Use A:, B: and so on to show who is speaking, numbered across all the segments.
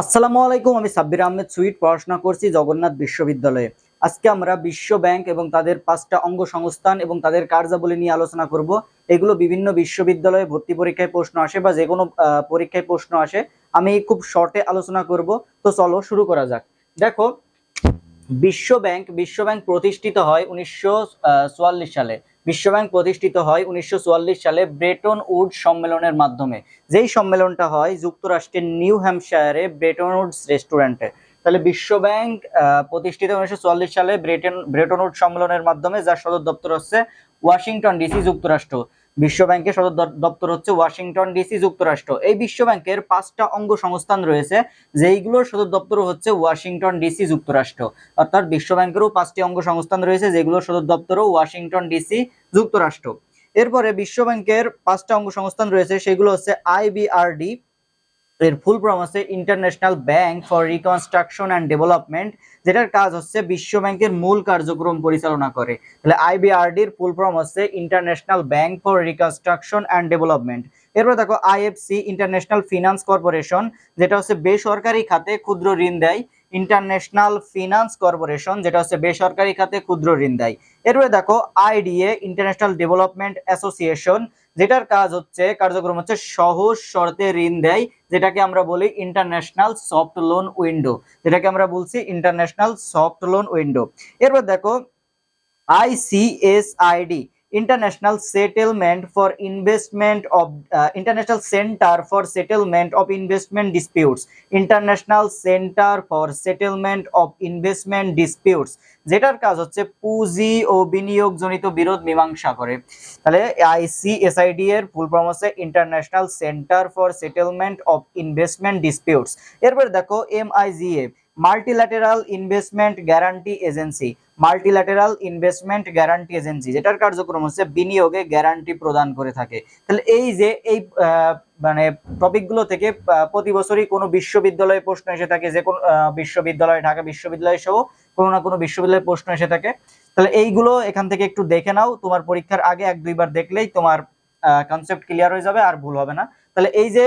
A: আসসালামু আলাইকুম, আমি সাব্বির আহমেদ সুইট, পড়াশোনা করছি জগন্নাথ বিশ্ববিদ্যালয়ে। আজকে আমরা বিশ্ব ব্যাংক এবং তাদের পাঁচটা অঙ্গ সংস্থান এবং তাদের কার্যাবলী নিয়ে আলোচনা করব। এগুলো বিভিন্ন বিশ্ববিদ্যালয়ে ভর্তি পরীক্ষায় প্রশ্ন আসে বা যে কোনো পরীক্ষায় প্রশ্ন আসে। আমি খুব শর্টে আলোচনা করব। তো চলো শুরু করা যাক। দেখো, বিশ্ব ব্যাংক বিশ্ব ব্যাংক প্রতিষ্ঠিত হয় উনিশশো চুয়াল্লিশ সালে। বিশ্ব ব্যাংক প্রতিষ্ঠিত হয় উনিশশো চুয়াল্লিশ সালে ব্রেটন উড সম্মেলনের মাধ্যমে। যেই সম্মেলনটা হয় যুক্তরাষ্ট্রের নিউ হ্যাম্পশায়ারে ব্রেটন উডস রেস্টুরেন্টে। তাহলে বিশ্বব্যাংক প্রতিষ্ঠিত উনিশশো চুয়াল্লিশ সালে ব্রেটন ব্রেটন উড সম্মেলনের মাধ্যমে যার সদর দপ্তর হচ্ছে ওয়াশিংটন ডিসি যুক্তরাষ্ট্র। বিশ্ব ব্যাংকের সদর দপ্তর হচ্ছে ওয়াশিংটন ডিসি যুক্তরাষ্ট্র। এই বিশ্ব ব্যাংকের পাঁচটা অঙ্গ সংস্থান রয়েছে, যেইগুলোর সদর দপ্তর হচ্ছে ওয়াশিংটন ডিসি যুক্তরাষ্ট্র। অর্থাৎ বিশ্ব ব্যাংকেরও পাঁচটি অঙ্গ সংস্থান রয়েছে, যেগুলোর সদর দপ্তরও ওয়াশিংটন ডিসি যুক্তরাষ্ট্র। এরপরে বিশ্ব ব্যাংকের পাঁচটা অঙ্গ সংস্থান রয়েছে, সেগুলো হচ্ছে আইবিআরডি এর ফুল ফর্ম হচ্ছে international bank for reconstruction and development যেটার কাজ হচ্ছে বিশ্ব ব্যাংকের মূল কার্যক্রম পরিচালনা করে। তাহলে আইবিআরডির ফুল ফর্ম হচ্ছে international bank for reconstruction and development এরপর দেখো আইএফসি ইন্টারন্যাশনাল ফিনান্স কর্পোরেশন যেটা হচ্ছে বেসরকারি খাতে ক্ষুদ্র ঋণ দেয়। ইন্টারন্যাশনাল ফিনান্স কর্পোরেশন, যেটা হচ্ছে বেসরকারি খাতে ক্ষুদ্র ঋণ দেয়। এরপরে দেখো, আইডিএ, ইন্টারন্যাশনাল ডেভেলপমেন্ট অ্যাসোসিয়েশন, যেটার কাজ হচ্ছে, কার্যক্রম হচ্ছে সহজ শর্তে ঋণ দেয়, যেটাকে আমরা বলি ইন্টারন্যাশনাল সফট লোন উইন্ডো, যেটাকে আমরা বলছি ইন্টারন্যাশনাল সফট লোন উইন্ডো। এরপর দেখো, ICSID international settlement for investment of international centre for settlement of investment disputes international centre for settlement of investment disputes যেটার কাজ হচ্ছে পুঁজি ও বিনিয়োগজনিত বিরোধ মীমাংসা করে। তাহলে আইসিএসআইডি এর ফুল ফর্ম হচ্ছে international centre for settlement of investment disputes এরপর দেখো MIGA multilateral investment guarantee agency multilateral investment guarantee agency যেটার কার্যক্রম হচ্ছে বিনিয়োগে গ্যারান্টি প্রদান করে থাকে। তাহলে এই যে, এই মানে টপিকগুলো থেকে প্রতি বছরই কোনো বিশ্ববিদ্যালয়ে প্রশ্ন এসে থাকে যে কোন বিশ্ববিদ্যালয়, ঢাকা বিশ্ববিদ্যালয় সহ কোনো না কোনো বিশ্ববিদ্যালয়ে প্রশ্ন এসে থাকে। তাহলে এইগুলো এখান থেকে একটু দেখে নাও, তোমার পরীক্ষার আগে এক দুইবার দেখলেই তোমার কনসেপ্ট ক্লিয়ার হয়ে যাবে আর ভুল হবে না। তাহলে এই যে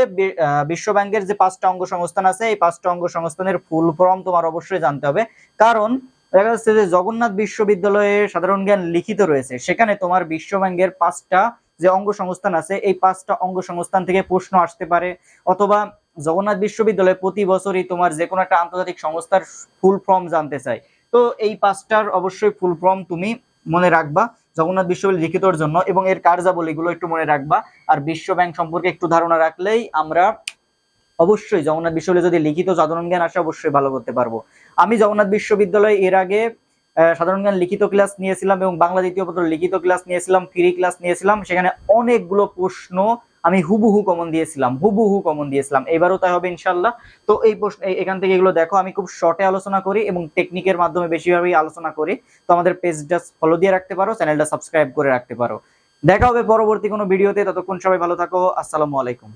A: বিশ্ব ব্যাংকের যে পাঁচটা অঙ্গ সংস্থান আছে, এই পাঁচটা অঙ্গ সংস্থানের ফুল ফর্ম তোমার অবশ্যই জানতে হবে। কারণ দেখা যাচ্ছে যে জগন্নাথ বিশ্ববিদ্যালয়ে সাধারণ জ্ঞান লিখিত রয়েছে। সেখানে তোমার বিশ্ব ব্যাংকের পাঁচটা যে অঙ্গ সংস্থান আছে, এই পাঁচটা অঙ্গ সংস্থান থেকে প্রশ্ন আসতে পারে। অথবা জগন্নাথ বিশ্ববিদ্যালয়ে প্রতি বছরই তোমার যে কোনো একটা আন্তর্জাতিক সংস্থার ফুল ফর্ম জানতে চাই তো এই পাঁচটার অবশ্যই ফুল ফর্ম তুমি মনে রাখবা। জগন্নাথ বিশ্ববিদ্যালয় লিখিতর জন্য, এবং এর কার্যাবলীগুলো একটু মনে রাখবা। আর বিশ্ব ব্যাংক সম্পর্কে একটু ধারণা রাখলেই আমরা অবশ্যই জগন্নাথ বিশ্ববিদ্যালয়ে যদি লিখিত সাধারণ জ্ঞান আসে অবশ্যই ভালো করতে পারব। আমি জগন্নাথ বিশ্ববিদ্যালয়ে এর আগে সাধারণ জ্ঞান লিখিত ক্লাস নিয়েছিলাম এবং বাংলা দ্বিতীয় পত্র লিখিত ক্লাস নিয়েছিলাম, ফ্রি ক্লাস নিয়েছিলাম। সেখানে অনেকগুলো প্রশ্ন আমি হুবুহু কমন দিয়েছিলাম, হুবুহু কমন দিয়েছিলাম। এবারও তাই হবে ইনশাল্লাহ তো এই প্রশ্ন এখান থেকে এগুলো দেখো, আমি খুব শর্টে আলোচনা করি এবং টেকনিকের মাধ্যমে বেশিভাবেই আলোচনা করি। তো আমাদের পেজটা ফলো দিয়ে রাখতে পারো চ্যানেলটা সাবস্ক্রাইব করে রাখতে পারো। দেখা হবে পরবর্তী কোনো ভিডিওতে ততক্ষণ সবাই ভালো থাকো, আসসালামু আলাইকুম।